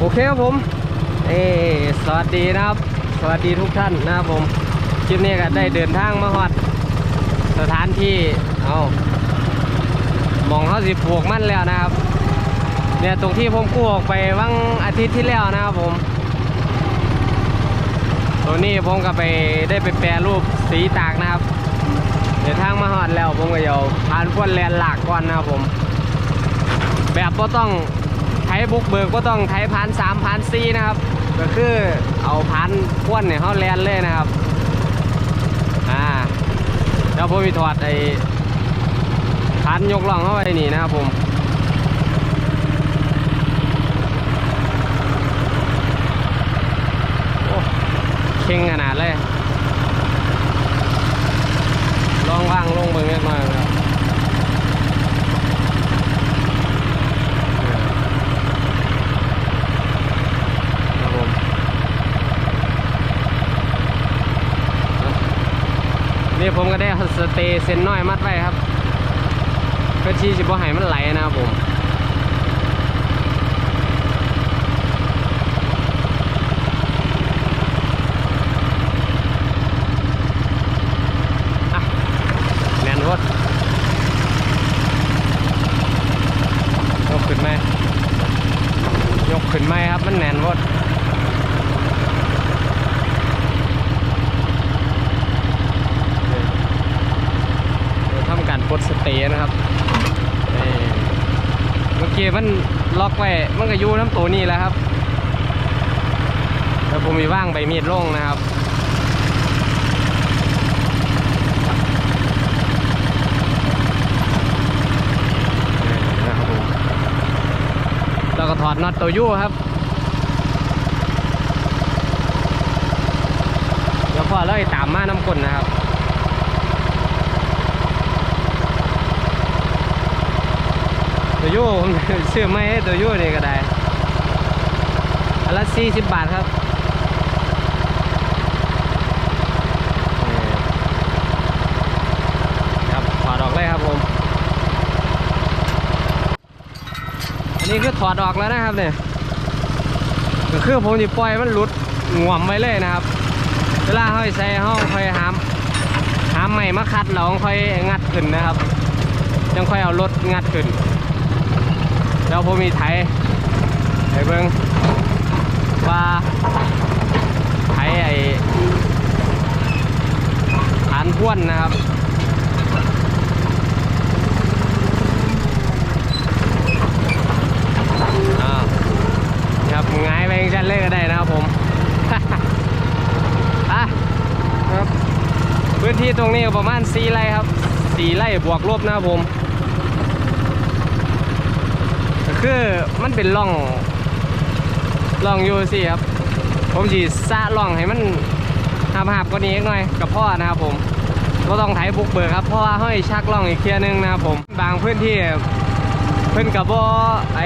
โอเคครับผมเอสวัสดีนะครับ สวัสดีทุกท่านนะครับผมคลิปนี้ก็ได้เดินทางมาฮอดสถานที่เอามองเขาสิปลูกมันแล้วนะครับ เนี่ยตรงที่ผมกู้ออกไปวังอาทิตย์ที่แล้วนะครับผม ตัวนี้ผมก็ไปได้ไปแปรรูปสีตากนะครับ เดี๋ยวทางมาฮอดแล้วผมก็จะเอาผ่านพวนแลนหลากก่อนนะครับผม แบบก็ต้อง ไถบุกเบิกก็ต้องไถพันสามพันสี่นะครับ ก็คือเอาพันพวนเนี่ยเขาแลนเลยนะครับ อ่าแล้วผมมีถอดไอ้พันยกล่องเข้าไปนี่นะครับผมโอ้เข่งขนาดเลย ลองว่างลงเบิ่งเล็กน้อยครับครับผม นี่ผมก็ได้สเตย์เซนน้อยมัดไว้ครับเพื่อที่จะบ่ให้มันไหลนะครับผม อะแน่นรถยกขึ้นไหมยกขึ้นไหมครับ มันแน่นรถเราทำการปลดสเตนะครับเมื่อกี้มันล็อกไว้มันก็อยู่น้ำตัวนี้แหล้วครับ แล้วผมมีว่างใบมีดลงนะครับนะครับผมแล้วก็ถอดน็อตตัวยู่ครับเดี๋ยวพอเลยตามมาน้ำกลนนะครับ ตัวยู่ผมซื้อไม่ให้ตัวยู่นี่ก็ได้อันละสี่สิบบาทครับครับถอดออกเลยครับผม อันนี้คือถอดออกแล้วนะครับเนี่ยก็คือผมจะปล่อยมันหลุดง่วมไว้เลยนะครับ เวลาเขาใส่ห้องค่อยหามหามใหม่มาคัดแล้วค่อยงัดขึ้นนะครับยังค่อยเอารถงัดขึ้น แล้วผมมีไถไถเบิ้งว่าไถไอ้ฐานพ่วนนะครับครับง่ายไปงชั้นเลยก็ได้นะครับผมอะครับพื้นที่ตรงนี้ประมาณ4ไร่ครับ4ไร่บวกลบนะครับผม คือมันเป็นร่องร่องอยู่สิครับ ผมจีซะร่องให้มันหาบๆกว่านี้อีกหน่อยกับพ่อนะครับผมก็ต้องไถบุกเบิกครับเพราะว่าห้อยชักร่องอีกเทียนึงนะครับผมบางพื้นที่เพิ่นกับบ่ไอ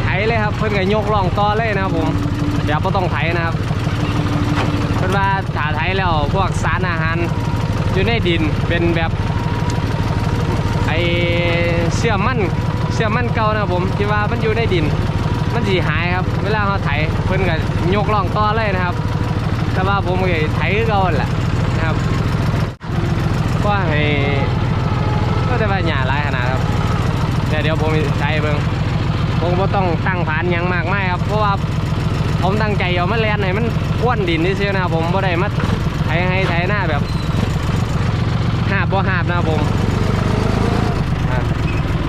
ไถเลยครับ เพิ่นก็ยกล่องต่อเลยนะครับผมเดี๋ยวบ่ต้องไถนะครับเพิ่นว่าถ้าไถแล้วพวกสารอาหารอยู่ในดินเป็นแบบไอเชื่อมั่น เชื่อมันเก่านะครับผมที่ว่ามันอยู่ในดิน มันสิหายครับ เวลาเราไถเพิ่นก็ยกล่องต่อเลยนะครับ แต่ว่าผมก็ไถเก่าแหละนะครับก็ให้ก็จะว่าหญ้าหลายขนาดครับเดี๋ยวเดี๋ยวผมใช้เบิ่งผมก็ต้องตั้งฐานยังมากมายครับ เพราะว่าผมตั้งใจเอามาแลนให้มันอ้วนดินนี่เสียนะครับผมบ่ได้มาไถให้ไถหน้าแบบหาบบ่หาบนะครับผม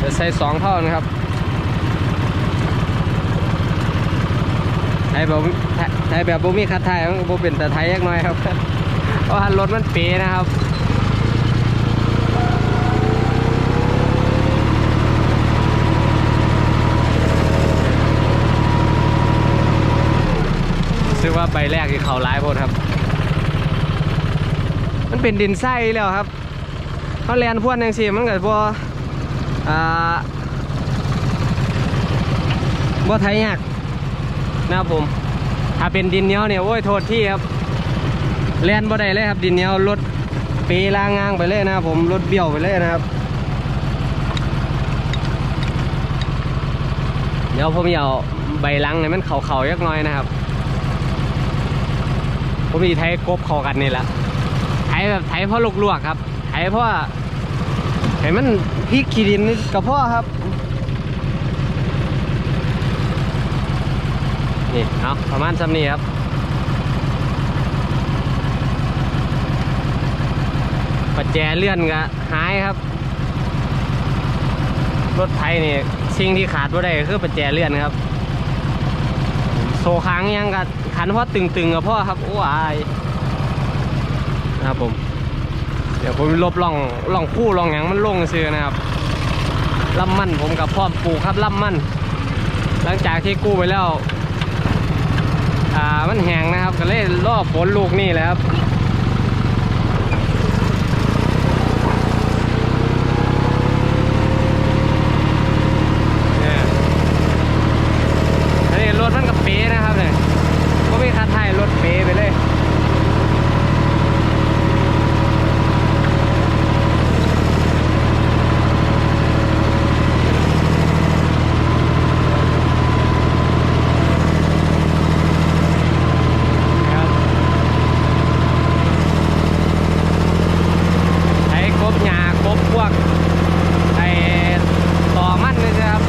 เดี๋ยวใส่สองเท่านะครับไถแบบไถแบบบ่มีคัดไทยมันก็บ่เป็นแต่ไทยยักหน่อยครับเพราะว่ารถมันเป๋นะครับซึ่งว่าใบแรกที่เขาร้ายโพดครับ มันเป็นดินไส้แล้วครับเขาแลนพวนยังสิมันก็บ่ อ่าบ่ไทยยากนะครับผม ถ้าเป็นดินเหนียวเนี่ยโอ้ยโทษที่ครับแลนบ่ได้เลยครับดินเหนียวรถเปลางงางไปเลยนะครับผมรถเบี้ยวไปเลยนะครับ เดี๋ยวผมจะเอาใบลังเนี่ยมันเข่าๆยักหน้อยนะครับ ผมมีไทยกบเข้ากันนี่แหละไทยแบบไทยเพราะลวกๆครับไทยเพราะ ว่าเห็นมันพริกขี้ดินนี่กับพ่อครับ นี่ เอาประมาณสำนี้ครับปัจแจเลื่อนก็หายครับ รถไทยนี่สิ่งที่ขาดบ่ได้คือปัจแจเลื่อนครับ โซค้างยังกับขันเพราะตึงๆกับพ่อครับ โอ้ยนะครับผม เดี๋ยวผมลบล่องล่องคู่ล่องหยังมันลงซื้อนะครับลำมันผมกับพ่อมปลูกครับลำมัน หลังจากที่กู้ไปแล้ว อ่ามันแห้งนะครับ ก็เลยรอฝนลูกนี่แหละครับ เนี่ยอันนี้รถมันกับเป๊นะครับเนี่ยก็มีคันไทยรถเป๊ไปเลย ครับไอ้กบหญ้ากบพวกไอ้ต่อมันนี่นะครับ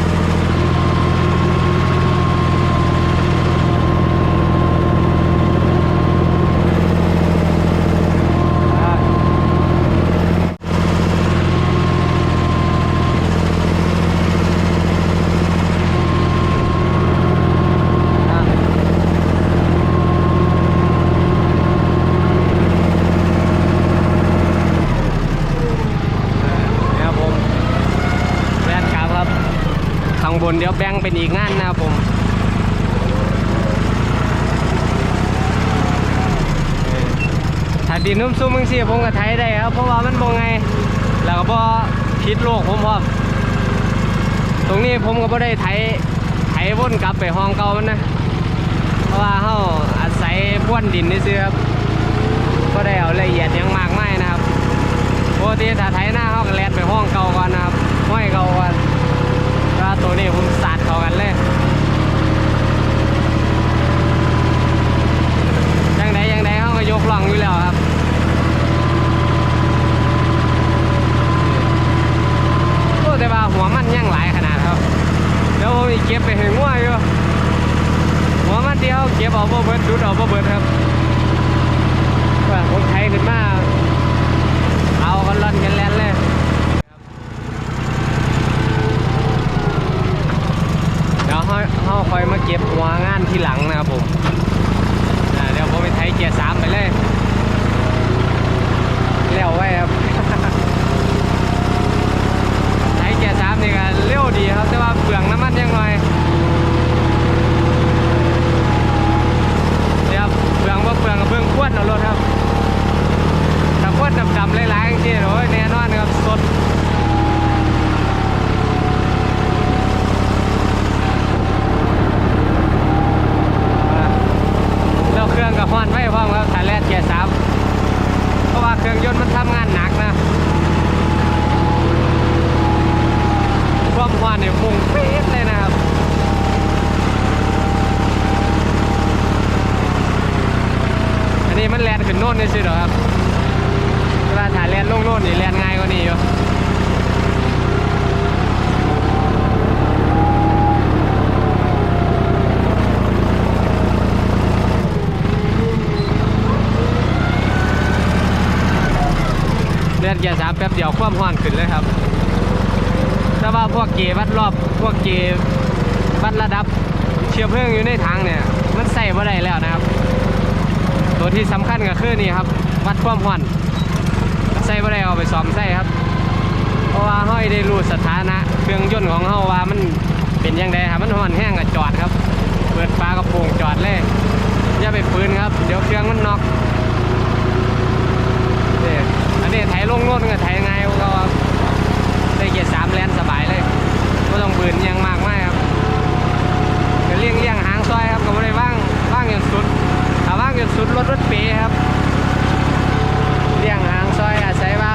นี่ครับผมแว่นกลับครับ ข้างบนเดี๋ยวแบ่งเป็นอีกงานนะครับผมถ้าดินนุ่มซุ่มมึงสิผมก็ไทยได้ครับ เพราะว่ามันบ่ไง แล้วก็บ่พิษโลกผมพร้อมตรงนี้ผมก็บ่ได้ไถไถวนกลับไปห้องเก่ามันนะ เพราะว่าเฮาอาศัยพ่วนดินนี่ซื้อๆครับก็ได้เอาละเอียดยังมากมายนะครับปกติถ้าไถหน้าเขาก็แลนไปห้องเก่าก่อนนะครับห้อยเก่าก่อน ตัวนี้ผมสาดเข้ากันเลยยังไดยังไดเขาก็ยกล่องอยู่แล้วครับโอ้แต่ว่าหัวมันยังหลายขนาดครับเดี๋ยวผมอีกเก็บไปให้ง่วอยู่หัวมันเดียวเก็บเอาบ่เบิดดูดเอาบ่เบิดครับว่าผมไถขึ้นมาเอากันล่อนกันแล่นเลย เดี๋ยวเขาคอยมาเก็บหัวงานที่หลังนะครับผมเดี๋ยวผมไปไทยเกียร์สามไปเลยเลี้ยวไว้ครับไทยเกียร์สามนี่ก็เร็วดีครับ แต่ว่าเปลืองน้ำมันยังหน่อยเดี๋ยวเปลืองว่าเปลืองกับเบื้องขวดเอารถครับ ถ้าขวดดำๆหลายๆจริงๆโอ้ยแน่นอนครับสด แล้วเครื่องกับฮอนไว้พร้อมครับถ่ายแรกเกียร์สามเพ เครื่องยนต์มันทำงานหนักนะ ความวานเนี่ยพุ่งปี๊ดเลยนะครับอันนี้มันแลนขึ้นโน่นนี่สิเหรอครับเวลาถ่ายแลนลงโน่นนี่แลนง่ายกว่านี้อยู่ามแป๊บเดียวความห้อนขึ้นเลยครับถ้าว่าพวกเกวัดรอบพวกเกวัดระดับ เชื้อเพลิงอยู่ในถังเนี่ยมันใส่บ่ได้แล้วนะครับ ตัวที่สำคัญก็คือนี่ครับ วัดความห้อนใส่บ่ได้เอาไปซ้อมใส่ครับ เพราะว่าห้อยได้รู้สถานะเครื่องยนต์ของเฮาว่ามันเป็นยังไงครับมันห้อนแห้งก็จอดครับ เปิดฟ้ากระโปรงจอดเลยอย่าไปฟื้นครับ เดี๋ยวเครื่องมันน็อก นี่ไถลงรนก็ไถง่ายก็ได้เกียร์สามแลนสบายเลยก็ต้องปืนยังมากไม่ครับก็เลี่ยงเลี่ยงหางซอยครับก็ไม่ได้ว่างว่างอย่างสุดถ้าว่างอย่างสุดรถรถเป๋ครับ เลี่ยงหางซอยอาศัยว่า